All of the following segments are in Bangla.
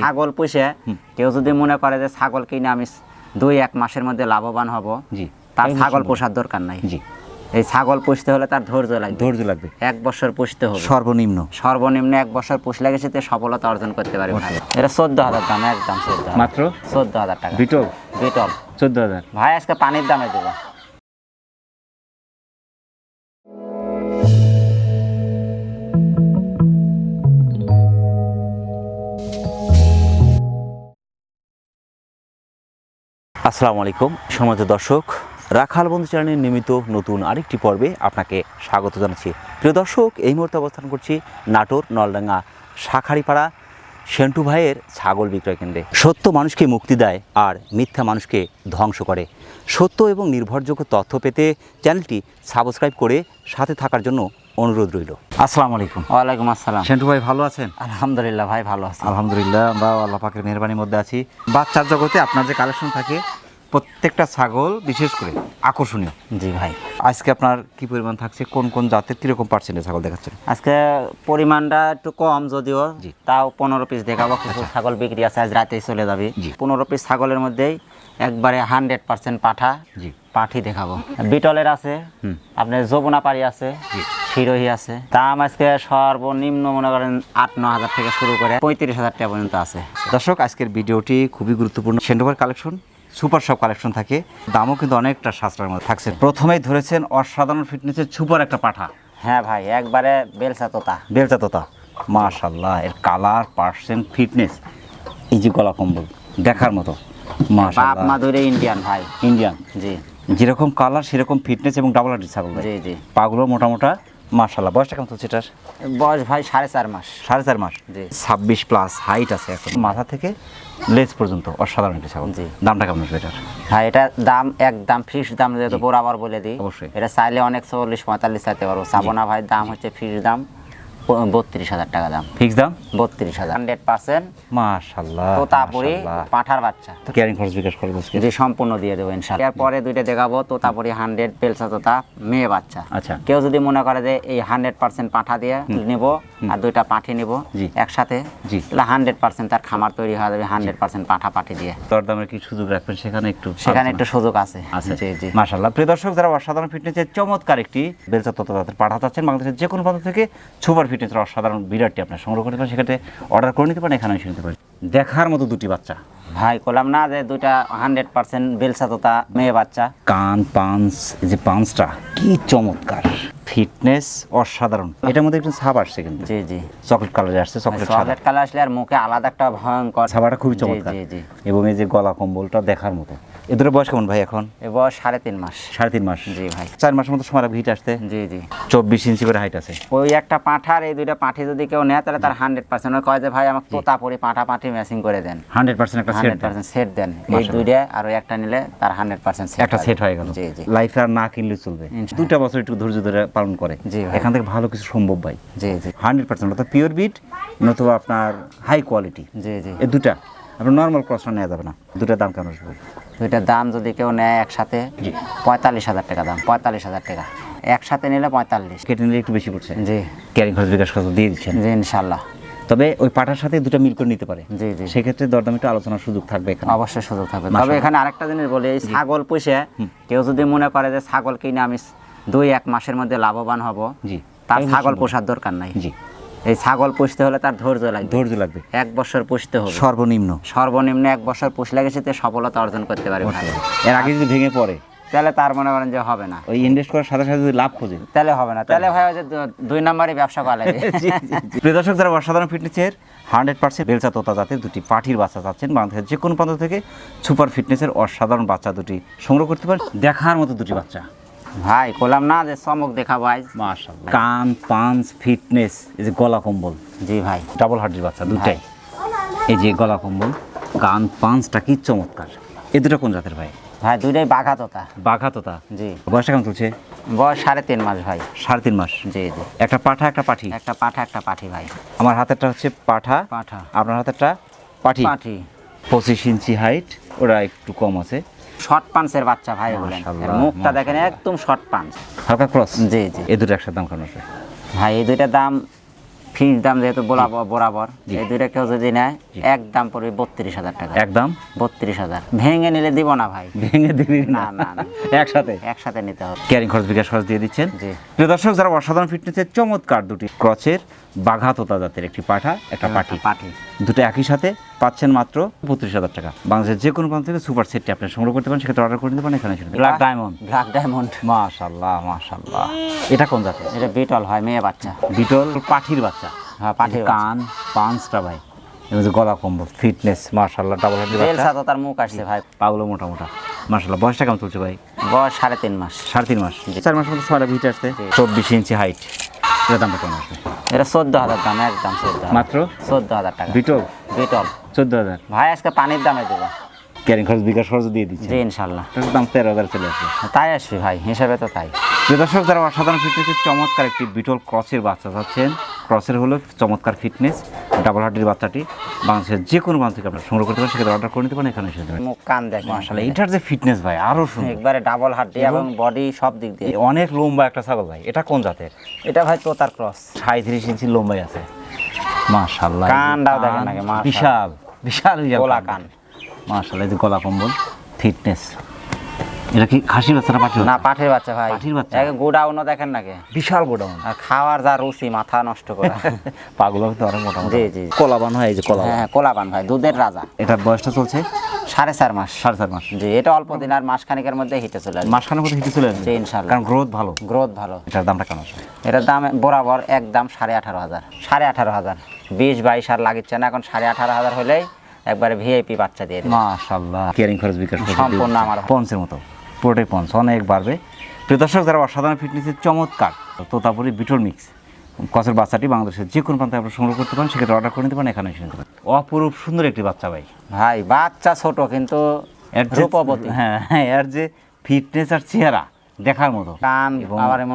ছাগল পুষে কেউ যদি মনে করে যে ছাগল কিনে আমি দুই এক মাসের মধ্যে লাভবান হব জি। তার ছাগল পোষার দরকার নাই। জি। এই ছাগল পুষতে হলে তার ধৈর্য লাগবে। ধৈর্য লাগবে। এক বছর পুষতে হবে। সর্বনিম্ন। সর্বনিম্ন এক বছর পুষলে গেছে তে সফলতা অর্জন করতে পারবে। এটা চোদ্দ হাজার দাম একদম চোদ্দ মাত্র? চোদ্দ হাজার টাকা। বিটল? বিটল। চোদ্দ হাজার। ভাই আজকে পানির দামে দেবো। আসসালামু আলাইকুম। সম্মানিত দর্শক রাখাল বন্ধু চ্যানেলের নিয়মিত নতুন আরেকটি পর্বে আপনাকে স্বাগত জানাচ্ছি। প্রিয় দর্শক এই মুহূর্তে অবস্থান করছি নাটোর নলডাঙ্গা শাখারিপাড়া সেন্টু ভাইয়ের ছাগল বিক্রয় কেন্দ্রে। সত্য মানুষকে মুক্তি দেয় আর মিথ্যা মানুষকে ধ্বংস করে। সত্য এবং নির্ভরযোগ্য তথ্য পেতে চ্যানেলটি সাবস্ক্রাইব করে সাথে থাকার জন্য অনুরোধ রইল। আসসালামু আলাইকুম। ওয়ালাইকুম আসসালাম। সেন্টু ভাই ভালো আছেন? আলহামদুলিল্লাহ ভাই ভালো আছেন আলহামদুলিল্লাহ আমরা আল্লাহ পাকের মেহরবানির মধ্যে আছি। বাচ্চার জগতে আপনার যে কালেকশন থাকে প্রত্যেকটা ছাগল বিশেষ করে আকর্ষণীয়। জি ভাই। আজকে আপনার কি পরিমাণ থাকছে? কোন কোন জাতের কীরকম পার্সেন্টেজ ছাগল দেখাচ্ছেন? আজকে পরিমাণটা একটু কম যদিও জি। তাও পনেরো পিস দেখাবো কিছু ছাগল বিক্রি আছে আজ রাতেই চলে যাবে। জি। পনেরো পিস ছাগলের মধ্যেই একবারে হান্ড্রেড পার্সেন্ট পাঠা জি। পাঠি দেখাবো। বিটলের আছে। আপনার যমুনা পাড়ি আছে। শিরোহী আছে। দাম আজকে সর্বনিম্ন মনে করেন আট ন হাজার থেকে শুরু করে পঁয়ত্রিশ হাজার টাকা পর্যন্ত আছে। দর্শক আজকের ভিডিওটি খুবই গুরুত্বপূর্ণ। সেন্ডোভার কালেকশন সুপার সব কালেকশন থাকে। দামও কিন্তু অনেকটা সাশ্রয়ের মধ্যে থাকছে। প্রথমেই ধরেছেন অসাধারণ ফিটনেসের সুপার একটা পাঠা। হ্যাঁ ভাই একবারে বেলসা তোতা বেলচা তোতা মাশাল্লাহ এর কালার পার্সেন্ট ফিটনেস এই যে গলা কম্বল দেখার মতো। বাপ মা ধরে ইন্ডিয়ান ভাই। ইন্ডিয়ান জি। যেরকম কালার সেরকম ফিটনেস এবং ডাবল হাড্ডি ছাগল। জি জি। পাগুলো মোটা মোটা মাশাল্লাহ বয়সটা কেমন চলছে এটার? বয়স ভাই সাড়ে চার মাস। সাড়ে চার মাস? জি। ছাব্বিশ প্লাস হাইট আছে এখন। মাথা থেকে লেজ পর্যন্ত অসাধারণ একটি ছাগল। জি। দামটা কেমন আসবে এটার? হ্যাঁ এটা দাম একদম ফিক্স দাম যেহেতু বরাবর বলে দিই। অবশ্যই। এটা চাইলে অনেক চল্লিশ পঁয়তাল্লিশ চাইতে পারব। সাবনা ভাই দাম হচ্ছে ফিক্স দাম। বত্রিশ হাজার টাকা দাম। ফিক্স দাম? বত্রিশ হাজার। Hundred percent. মাশাল্লাহ তোতাপুরি পাঠার বাচ্চা। কেয়ারিং খরচ বিকাশ দোষকে যে সম্পূর্ণ দিয়ে দেবো ইনশাল্লাহ এরপরে দুইটা দেখাবো তোতাপুরি হান্ড্রেড পেলসা তোতা মেয়ে বাচ্চা। আচ্ছা। কেউ যদি মনে করে যে এই হান্ড্রেড পার্সেন্ট পাঠা দিয়ে নেব আর দুইটা পাঠি নেব। একসাথে জি। তাহলে হান্ড্রেড পার্সেন্ট তার খামার তৈরি হয়ে যাবে হান্ড্রেড পার্সেন্ট পাঠা পাঠি দিয়ে। দরদামের কি সুযোগ রাখবেন? সেখানে একটু সেখানে একটু সুযোগ আছে। আছে। জি জি। মাশাল্লাহ। প্রিয় দর্শক যারা অসাধারণ ফিটনেসের চমৎকার একটি বেলচা তত্ত্ব তাদের পাঠাতে চাচ্ছেন বাংলাদেশের যে কোনো প্রান্ত থেকে সুপার ফিটনেসের অসাধারণ বিরাটটি আপনার সংগ্রহ করতে পারেন সেক্ষেত্রে অর্ডার করে নিতে পারেন এখানে এসে নিতে পারেন। দেখার মতো দুটি বাচ্চা। ভাই কলাম না যে দুটা হান্ড্রেড পার্সেন্ট বেলসা তোতা মেয়ে বাচ্চা। কান পাঞ্চ এই যে পাঞ্চটা কি চমৎকার। ফিটনেস অসাধারণ। এটার মধ্যে একটু ছাপ আসছে কিন্তু। জি জি। চকলেট কালারে আসছে চকলেট চকলেট কালার আসলে আর মুখে আলাদা একটা ভয়ঙ্কর ছাপাটা খুবই চমৎকার। জি জি। এবং এই যে গলা কম্বলটা দেখার মতো। এদের বয়স কেমন ভাই এখন? এ বয়স সাড়ে তিন মাস। সাড়ে তিন মাস। জি ভাই। চার মাসের মতো সময় হিট আসতে? জি জি। চব্বিশ ইঞ্চি করে হাইট আছে। ওই একটা পাঁঠার এই দুইটা পাঁঠি যদি কেউ নেয় তাহলে তার হান্ড্রেড পার্সেন্ট। কয় যে ভাই আমাকে তোতা পরে পাঁঠা পাঁঠি ম্যাচিং করে দেন। হান্ড্রেড পার্সেন্ট একটা সেট হান্ড্রেড পার্সেন্ট সেট দেন। এই দুইটা আর ওই একটা নিলে তার হান্ড্রেড পার্সেন্ট একটা সেট হয়ে গেল। জি জি। লাইফে আর না কিনলে চলবে। দুইটা বছর একটু ধৈর্য ধরে পালন করে। এখান থেকে ভালো কিছু সম্ভব ভাই। জি জি। হান্ড্রেড পার্সেন্ট অর্থাৎ পিওর বিট নতুবা আপনার হাই কোয়ালিটি জি জি। এই দুটা আপনার নর্মাল ক্রসটা নেওয়া যাবে না। দুটার দাম কেমন আসবে? দুইটার দাম যদি কেউ নেয় একসাথে পঁয়তাল্লিশ হাজার টাকা দাম পঁয়তাল্লিশ হাজার টাকা। একসাথে নিলে পঁয়তাল্লিশ। কেটে নিলে একটু বেশি পড়ছে। জি। ক্যারিং খরচ বিকাশ খরচ দিয়ে দিচ্ছেন। জি ইনশাল্লাহ তবে ওই পাটার সাথে দুটো মিল করে নিতে পারে। জি জি। সেক্ষেত্রে দরদাম একটু আলোচনার সুযোগ থাকবে এখানে। অবশ্যই সুযোগ থাকবে। তবে। এখানে আরেকটা জিনিস বলি এই ছাগল পুষে কেউ যদি মনে করে যে ছাগল কিনে আমি দুই এক মাসের মধ্যে লাভবান হব। জি। তার ছাগল পোষার দরকার নাই। জি। এই ছাগল পুষতে হলে তার ধৈর্য লাগবে। ধৈর্য লাগবে। এক বছর পুষতে হবে। সর্বনিম্ন। সর্বনিম্ন এক বছর পুষলে গেছে সফলতা অর্জন করতে পারে এর আগে যদি ভেঙে পড়ে। তাহলে তার মনে করেন যে হবে না। ওই ইনভেস্ট করার সাথে সাথে যদি লাভ খোঁজে। তাহলে হবে না। তাহলে ভাই যে দুই নম্বরই ব্যবসা করা লাগে প্রিয় দর্শক যারা অসাধারণ ফিটনেসের হান্ড্রেড পার্সেন্ট বেলচা তোতা জাতের দুটি পাঠির বাচ্চা চাচ্ছেন বাংলাদেশের যে কোনো প্রান্ত থেকে সুপার ফিটনেসের অসাধারণ বাচ্চা দুটি সংগ্রহ করতে পারেন। দেখার মতো দুটি বাচ্চা। ভাই বললাম না যে চমক দেখা ভাই মাশাআল্লাহ। কান পাঞ্চ ফিটনেস এই যে গলা কম্বল। জি ভাই। ডাবল হার্টের বাচ্চা দুটাই এই যে গলা কম্বল কান পাঞ্চটা কি চমৎকার। এ দুটো কোন জাতের ভাই? ভাই দুইটাই বাঘা তোতা বাঘা তোতা জি। বয়সটা কেমন চলছে? বয়স সাড়ে তিন মাস ভাই। সাড়ে তিন মাস। জি জি। একটা পাঠা একটা পাঠি? একটা পাঠা একটা পাঠি ভাই। আমার হাতেরটা হচ্ছে পাঠা। পাঠা। আপনার হাতেরটা পাঠি? পাঠি। পঁচিশ ইঞ্চি হাইট ওরা একটু কম আছে। শর্ট পাঞ্চের বাচ্চা ভাই বলেন মুখটা দেখেন একদম শর্ট পাঞ্চ। হালকা ক্রস জি জি। এ দুটো একসাথে দাম কেমন আছে ভাই এই দুইটার দাম ফিস দাম যেহেতু বরাবর এই দুইটা কেউ যদি নেয় এক দাম পড়বে বত্রিশ হাজার টাকা। একদম বত্রিশ হাজার। ভেঙে নিলে দিব না ভাই। ভেঙে দিবি না? না না একসাথে? একসাথে নিতে হবে। ক্যারিং খরচ বিকাশ খরচ দিয়ে দিচ্ছেন। জি। প্রিয় দর্শক যারা অসাধারণ ফিটনেসের চমৎকার দুটি ক্রচের বাঘাততা জাতের একটি পাঠা একটা পাঠি। পাঠি। দুটো একই সাথে পাচ্ছেন মাত্র বত্রিশ হাজার টাকা। বাংলাদেশের যে কোনো প্রান্ত থেকে সুপার সেটটি আপনি সংগ্রহ করতে পারেন সেক্ষেত্রে অর্ডার করে নিতে পারেন এখানে ব্ল্যাক ডায়মন্ড ব্ল্যাক ডায়মন্ড মাশাল্লাহ মাশাল্লাহ এটা কোন জাতের? এটা বিটল হয় মেয়ে বাচ্চা। বিটল পাঠির বাচ্চা। হ্যাঁ পাঠির। কান পাঁচটা ভাই। এবং যে গলা কম্বল ফিটনেস মাশাল্লাহ ডাবল হান্ড্রেড তার মুখ আসছে ভাই। পাগুলো মোটা মোটা মাশাল্লাহ বয়সটা কেমন চলছে ভাই? বয়স সাড়ে তিন মাস। সাড়ে তিন মাস। চার মাসের মতো ছয়টা ভিটে আসছে। চব্বিশ ইঞ্চি হাইট এটা দামটা কেমন আসবে? এটা চোদ্দ হাজার দাম একদম চোদ্দ মাত্র? চোদ্দ হাজার টাকা। বিটল বিটল চোদ্দ হাজার ভাই আজকে পানির দামে দেবো। ক্যারিং খরচ বিকাশ খরচ দিয়ে দিচ্ছে। জি ইনশাল্লাহ। দাম তেরো হাজার চলে আসবে। তাই আসবি ভাই হিসাবে তো তাই। প্রিয় দর্শক যারা অসাধারণ ফিটনেসের চমৎকার একটি বিটল ক্রসের বাচ্চা চাচ্ছেন ক্রসের হলো চমৎকার ফিটনেস ডাবল হার্টের বাচ্চাটি বাংলাদেশের যে কোনো প্রান্ত থেকে আপনারা সংগ্রহ করতে পারেন সেক্ষেত্রে অর্ডার করে নিতে পারেন এখানে এসে মুখ কান দেখ আসলে এটার যে ফিটনেস ভাই আরও সুন্দর। একবারে ডাবল হাড্ডি এবং বডি সব দিক দিয়ে। অনেক লম্বা একটা ছাগল ভাই এটা কোন জাতের? এটা ভাই তোতার ক্রস। সাঁত্রিশ ইঞ্চি লম্বাই আছে। মাশাল্লাহ কানটাও দেখেন নাকি, বিশাল বিশাল গোলা কান। মাশাল্লাহ যে গলা কম্বল ফিটনেস এটা কি খাসি বাচ্চাটা পাঠিয়ে না পাঠির বাচ্চা ভাই। পাঠির বাচ্চা? গোডাউনও দেখেন নাকি? বিশাল গোডাউন। আর খাওয়ার যা রুচি মাথা নষ্ট করা। পাগল তো অনেক মোটা মোটা জি, জি। কলাবান হয় এই যে কলাবান। হ্যাঁ কোলাপান ভাই দুধের রাজা। এটার বয়সটা চলছে? সাড়ে চার মাস। সাড়ে চার মাস। জি এটা অল্প দিন আর মাস খানিকের মধ্যে হিটে চলে আসবে। মাসখানের মধ্যে হিটে চলে আসবে। কারণ গ্রোথ ভালো। গ্রোথ ভালো। এটার দামটা কেমন আসবে? এটার দাম বরাবর একদম সাড়ে আঠারো হাজার। সাড়ে আঠারো হাজার। বিশ বাইশ আর লাগিচ্ছে না। এখন সাড়ে আঠারো হাজার হলেই একবারে ভিআইপি বাচ্চা দিয়ে দেবে। মাশাল্লাহ কেয়ারিং খরচ বিকাশ সম্পূর্ণ আমার। পঞ্চের মতো। পুরোটাই পঞ্চ অনেক বাড়বে। প্রিয় দর্শক যারা অসাধারণ ফিটনেসের চমৎকার তোতাপুরি বিটল মিক্স কচের বাচ্চাটি বাংলাদেশের যে কোনো প্রান্তে আপনারা সংগ্রহ করতে পারেন সেক্ষেত্রে অর্ডার করে নিতে পারেন এখানে এসে নিতে পারেন। অপরূপ সুন্দর একটি বাচ্চা ভাই। ভাই বাচ্চা ছোট কিন্তু রূপবতী। হ্যাঁ হ্যাঁ এর যে ফিটনেস আর চেহারা দেখার মতো।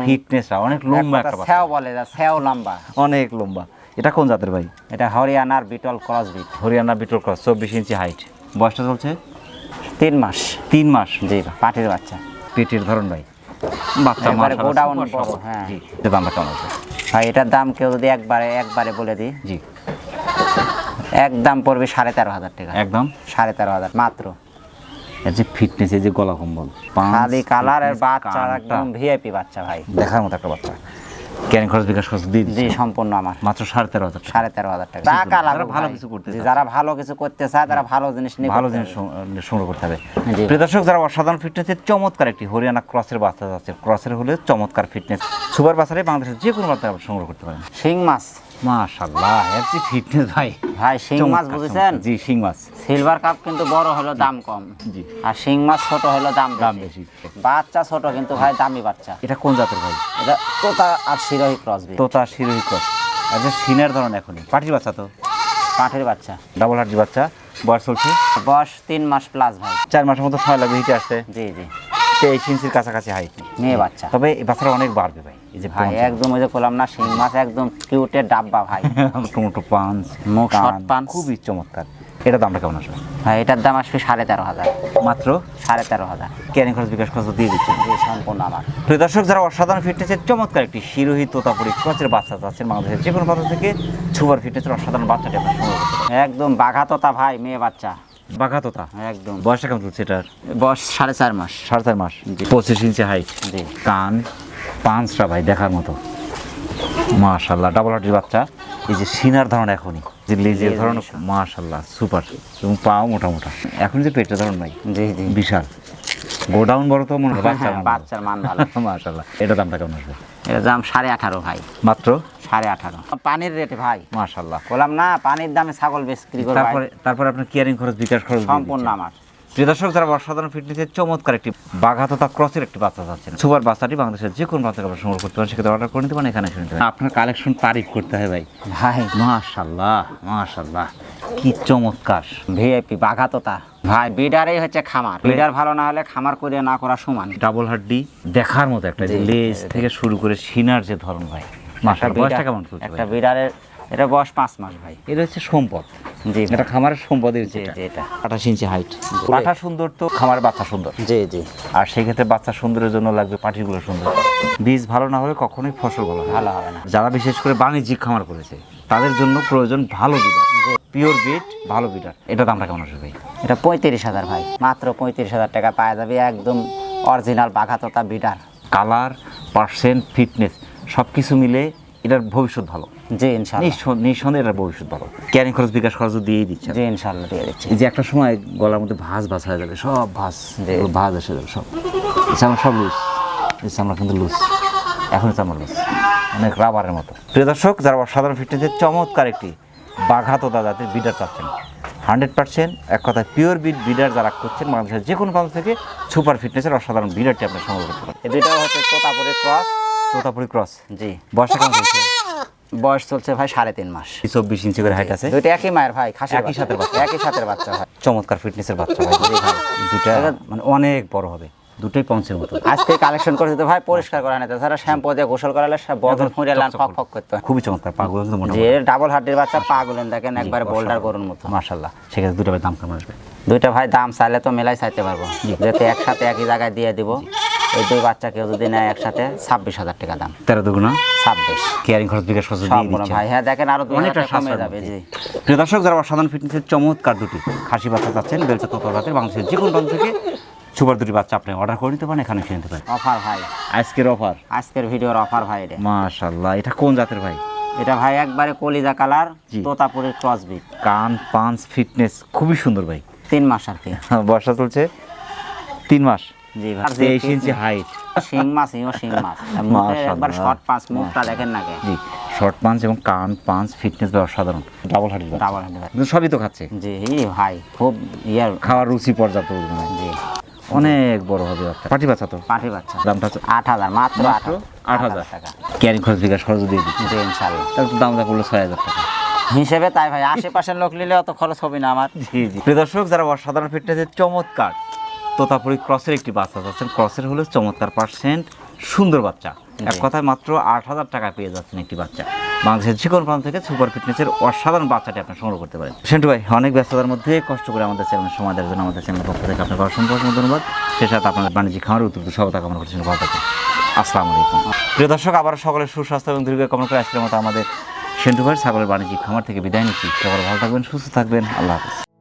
ফিটনেসটা অনেক লম্বা একটা বলে যা লম্বা। অনেক লম্বা। এটা কোন জাতের ভাই? এটা হরিয়ানার বিটল ক্রস বিট হরিয়ানা বিটল ক্রস চব্বিশ ইঞ্চি হাইট বয়সটা চলছে? তিন মাস। তিন মাস? জি পাটির বাচ্চা। পেটের ধরন ভাই। বাচ্চা গোডাউন। হ্যাঁ। জি দামটা কেমন আছে? ভাই এটার দাম কেউ যদি একবারে একবারে বলে দিই। জি। এক দাম পড়বে সাড়ে তেরো হাজার টাকা। একদম সাড়ে তেরো হাজার মাত্র। এর যে ফিটনেস এই যে গলা কম্বল। খালি কালারের fitness, বাচ্চা একদম ভিআইপি বাচ্চা ভাই। দেখার মতো একটা বাচ্চা। ক্যারিং খরচ বিকাশ খরচ দিয়ে জি সম্পূর্ণ আমার। মাত্র সাড়ে তেরো হাজার টাকা। সাড়ে তেরো হাজার টাকা। টাকা লাগবে ভালো কিছু করতে। যারা ভালো কিছু করতে চায় তারা ভালো জিনিস নিয়ে ভালো জিনিস সংগ্রহ করতে হবে। প্রিয় দর্শক যারা অসাধারণ ফিটনেসের চমৎকার একটি হরিয়ানা ক্রসের বাচ্চা আছে ক্রসের হলে চমৎকার ফিটনেস সুপার বাচ্চারে বাংলাদেশের যে কোনো বাচ্চা সংগ্রহ করতে পারেন। শিং মাছ। মাশাল্লাহ এর যে ফিটনেস ভাই। ভাই শিং মাছ বুঝেছেন? জি শিং মাছ। সিলভার কাপ কিন্তু বড় হলো দাম কম। জি। আর শিং মাছ ছোট হলো দাম দাম বেশি। বাচ্চা ছোট কিন্তু ভাই দামি বাচ্চা। এটা কোন জাতের ভাই? এটা তোতা আর শিরোহী ক্রসবি তোতা শিরোহী ক্রস যে সিনের ধরন এখনই। পাটির বাচ্চা তো? পাঠির বাচ্চা। ডাবল হার্টি বাচ্চা। বয়স চলছে? বয়স তিন মাস প্লাস ভাই। চার মাসের মতো সময় লাগবে হিটে আসতে? জি জি। তেইশ ইঞ্চির কাছাকাছি হাইট মেয়ে বাচ্চা। তবে এই বাচ্চাটা অনেক বাড়বে ভাই এই যে ভাই একদম ওই যে করলাম না শিং মাছ একদম কিউটের ডাব্বা ভাই। টমেটো পাঞ্চ মুখ কান, খুবই চমৎকার। এটা দামটা কেমন আসবে? এটার দাম আসবে সাড়ে তেরো হাজার। মাত্র? সাড়ে তেরো হাজার। ক্যারিং খরচ বিকাশ খরচ দিয়ে দিচ্ছেন? সম্পূর্ণ আমার। প্রিয় দর্শক যারা অসাধারণ ফিটনেসের চমৎকার একটি শিরোহী তোতাপুরি ক্রচের বাচ্চা চাচ্ছেন বাংলাদেশের যে কোনো প্রান্ত থেকে। সুপার ফিটনেসের অসাধারণ বাচ্চাটি আপনার সংগ্রহ করতে একদম বাঘা তোতা ভাই মেয়ে বাচ্চা। বাঘা তোতা একদম। বয়সটা কেমন চলছে এটার? বয়স সাড়ে চার মাস। সাড়ে চার মাস? পঁচিশ ইঞ্চি হাইট কান পাঁচটা ভাই দেখার মতো। মাশাল্লাহ ডাবল হাটির বাচ্চা। এই যে সিনার ধরন এখনই। যে লেজের ধরন। মাশাল্লাহ সুপার এবং পাও মোটা মোটা এখন যে পেটের ধরন ভাই বিশাল। গোডাউন বড় তো মনে হয় হ্যাঁ, বাচ্চার মান ভালো। মাশাল্লাহ এটা দামটা কেমন আসবে? এর দাম সাড়ে আঠারো ভাই। মাত্র? সাড়ে আঠারো। পানির রেটে ভাই। মাশাল্লাহ বললাম না পানির দামে ছাগল বিক্রি ভাই। তারপরে তারপরে আপনার কেয়ারিং খরচ বিকাশ খরচ সম্পূর্ণ আমার। প্রিয় দর্শক যারা অসাধারণ ফিটনেসের চমৎকার একটি বাঘাততা ক্রসের একটি বাচ্চা চাচ্ছেন সুপার বাচ্চাটি বাংলাদেশের যে কোনো বাচ্চাকে আপনারা সংগ্রহ করতে পারেন সেক্ষেত্রে অর্ডার করে নিতে পারেন এখানে শুনতে পারেন। আপনার কালেকশন তারিফ করতে হয় ভাই। ভাই মাশাল্লাহ মাশাল্লাহ। কি চমৎকার। ভিআইপি বাঘা তোতা ভাই বিডারই হচ্ছে খামার। বিডার ভালো না হলে খামার করে না করা সমান। ডাবল হাড্ডি দেখার মতো একটা লেজ থেকে শুরু করে সিনার যে ধরন ভাই। মাশাল্লাহ একটা বয়সটা কেমন একটা বিডারের এটা বয়স পাঁচ মাস ভাই। এটা হচ্ছে সম্পদ। জি এটা খামারের জি জি এটা। আঠাশ ইঞ্চি হাইট পাঠা সুন্দর তো। খামারের বাচ্চা সুন্দর। জি জি। আর সেক্ষেত্রে বাচ্চা সুন্দরের জন্য লাগবে পাটিগুলো সুন্দর। বীজ ভালো না হলে কখনোই ফসল ভালো। ভালো হবে না। যারা বিশেষ করে বাণিজ্যিক খামার করেছে তাদের জন্য প্রয়োজন ভালো বিডার পিওর বিট ভালো বিটার এটা দামটা কেমন আসবে ভাই? এটা পঁয়ত্রিশ হাজার ভাই। মাত্র পঁয়ত্রিশ হাজার টাকা পাওয়া যাবে একদম অরিজিনাল বাঘাততা বিটার কালার পার্সেন্ট ফিটনেস সব কিছু মিলে এটার ভবিষ্যৎ ভালো। জি নিঃসন্দেহে ভবিষ্যৎ ভালো। ক্যারিং খরচ বিকাশ খরচ দিচ্ছে জি ইনশাল্লাহ দিয়ে দিচ্ছি। এই যে একটা সময় গলার মধ্যে ভাঁজ ভাঁজ হয়ে যাবে সব ভাঁজ। ভাঁজ এসে যাবে সব। চামড়া সব লুজ এই চামড়া কিন্তু লুজ এখন চামড়া লুজ অনেক রাবারের মতো। প্রিয় দর্শক যারা অসাধারণ ফিটনেসের চমৎকার একটি বাঘাতদা জাতের বিডার চাচ্ছেন হান্ড্রেড পার্সেন্ট এক কথায় পিওর বিড বিডার যারা করছেন বাংলাদেশের যে কোনো প্রান্ত থেকে সুপার ফিটনেসের অসাধারণ বিডারটি আপনার সংগ্রহ করতে পারেন এই দুইটাও হচ্ছে তোতাপুরের ক্রস তোতাপুরি ক্রস জি। বয়সটা কেমন বয়স চলছে ভাই সাড়ে তিন মাস। চব্বিশ ইঞ্চি করে হাইট আছে। দুইটা একই মায়ের ভাই খাসি একই সাথে বাচ্চা। একই সাথে বাচ্চা ভাই চমৎকার ফিটনেসের বাচ্চা ভাই দুটা মানে অনেক বড় হবে। দুটোই পঞ্চের মতো। আজকে কালেকশন করে দিতে ভাই পরিষ্কার করা না তাছাড়া শ্যাম্পু দিয়ে গোসল করালে সব বদল ফুঁড়ে লান ফক ফক করতে। খুবই চমৎকার পাগুলো কিন্তু যে ডাবল হাড্ডির বাচ্চা পা গুলেন দেখেন একবারে বোল্ডার করুন মতো। মার্শাল্লাহ সেক্ষেত্রে দুটো ভাই দাম কেমন আসবে? দুইটা ভাই দাম চাইলে তো মেলাই চাইতে পারব। যেহেতু একসাথে একই জায়গায় দিয়ে দিব। এই দুই বাচ্চা কেউ যদি নেয় একসাথে ছাব্বিশ হাজার টাকা দাম। তেরো দুগুণা। ছাব্বিশ। কেয়ারিং খরচ বিকাশ খরচ ভাই হ্যাঁ দেখেন আরও অনেকটা কমে যাবে। জি প্রিয় দর্শক যারা অসাধারণ ফিটনেসের চমৎকার দুটি খাসি বাচ্চা চাচ্ছেন বেলচা তোতর জাতের বাংলাদেশের যে কোনো প্রান্ত থেকে সুপার দুটি বাচ্চা আপনি অর্ডার করে নিতে পারেন এখানে এসে নিতে পারেন। অফার ভাই। আজকের অফার? আজকের ভিডিওর অফার ভাই এটা। মাশাল্লাহ এটা কোন জাতের ভাই? এটা ভাই একবারে কলিজা কালার। তোতাপুরের ক্রসবিট কান পাঞ্চ ফিটনেস খুবই সুন্দর ভাই। তিন মাস আর কি। বর্ষা চলছে তিন মাস। জি ভাই। তেইশ ইঞ্চি হাইট শিং মাছ ইও শিং মাছ। একবার শর্ট পাঁচ মুখটা দেখেন না জি শর্ট পাঞ্চ এবং কান পাঞ্চ ফিটনেস ভাই অসাধারণ ডাবল হার্ট ডাবল হান্ডি সবই তো খাচ্ছে। জি ভাই খুব ইয়ার খাওয়ার রুচি পর্যাপ্ত জি। অনেক বড় হবে বাচ্চা। পাটি বাচ্চা তো? বাচ্চা। দামটা আট হাজার মাত্র আট হাজার টাকা। ক্যারিং খরচ বিকাশ খরচ দিয়ে দিচ্ছি। জি ইনশাল্লাহ তাহলে তো দামটা পড়ল ছয় হাজার টাকা। হিসেবে তাই ভাই আশেপাশের লোক নিলে অত খরচ হবে না আমার। জি জি। প্রিয় দর্শক যারা অসাধারণ ফিটনেসের চমৎকার তোতাপুরি ক্রসের একটি বাচ্চা চাচ্ছেন ক্রসের হলে চমৎকার পার্সেন্ট সুন্দর বাচ্চা। এক কথায় মাত্র আট হাজার টাকা পেয়ে যাচ্ছেন একটি বাচ্চা। বাংলাদেশের যে কোনো প্রান্ত থেকে সুপার ফিটনেসের অসাধারণ বাচ্চাটি আপনি সংগ্রহ করতে পারেন। সেন্টু ভাই অনেক ব্যস্ততার মধ্যে কষ্ট করে আমাদের চ্যানেল সময় দেওয়ার জন্য আমাদের চ্যানেল পক্ষ থেকে আপনাকে অসংখ্য অসংখ্য ধন্যবাদ। সে সাথে আপনাদের বাণিজ্যিক খামার উত্তর সবতা কামনা করছেন ভালো থাকুন। আসসালামু আলাইকুম। প্রিয় দর্শক আবার সকলের সুস্বাস্থ্য এবং দীর্ঘ কামনা করে আজকের মতো আমাদের সেন্টু ভাই ছাগলের বাণিজ্যিক খামার থেকে বিদায় নিচ্ছি। সকলে ভালো থাকবেন সুস্থ থাকবেন। আল্লাহ হাফিজ।